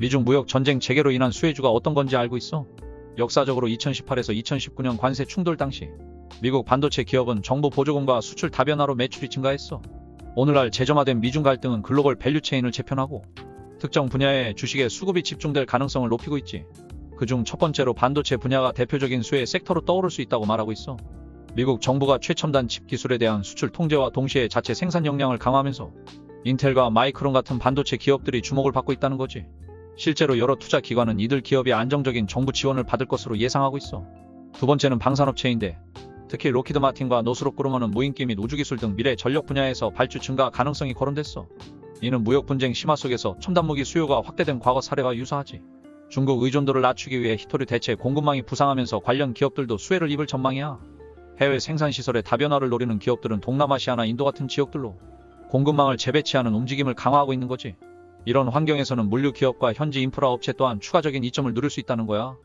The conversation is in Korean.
미중 무역 전쟁 재개로 인한 수혜주가 어떤 건지 알고 있어? 역사적으로 2018에서 2019년 관세 충돌 당시 미국 반도체 기업은 정부 보조금과 수출 다변화로 매출이 증가했어. 오늘날 재점화된 미중 갈등은 글로벌 밸류체인을 재편하고 특정 분야의 주식의 수급이 집중될 가능성을 높이고 있지. 그중 첫 번째로 반도체 분야가 대표적인 수혜 섹터로 떠오를 수 있다고 말하고 있어. 미국 정부가 최첨단 칩 기술에 대한 수출 통제와 동시에 자체 생산 역량을 강화하면서 인텔과 마이크론 같은 반도체 기업들이 주목을 받고 있다는 거지. 실제로 여러 투자 기관은 이들 기업이 안정적인 정부 지원을 받을 것으로 예상하고 있어. 두 번째는 방산업체인데 특히 로키드 마틴과 노스롭 그루먼은 무인기 및 우주기술 등 미래 전력 분야에서 발주 증가 가능성이 거론됐어. 이는 무역 분쟁 심화 속에서 첨단 무기 수요가 확대된 과거 사례와 유사하지. 중국 의존도를 낮추기 위해 히토류 대체 공급망이 부상하면서 관련 기업들도 수혜를 입을 전망이야. 해외 생산 시설의 다변화를 노리는 기업들은 동남아시아나 인도 같은 지역들로 공급망을 재배치하는 움직임을 강화하고 있는 거지. 이런 환경에서는 물류 기업과 현지 인프라 업체 또한 추가적인 이점을 누릴 수 있다는 거야.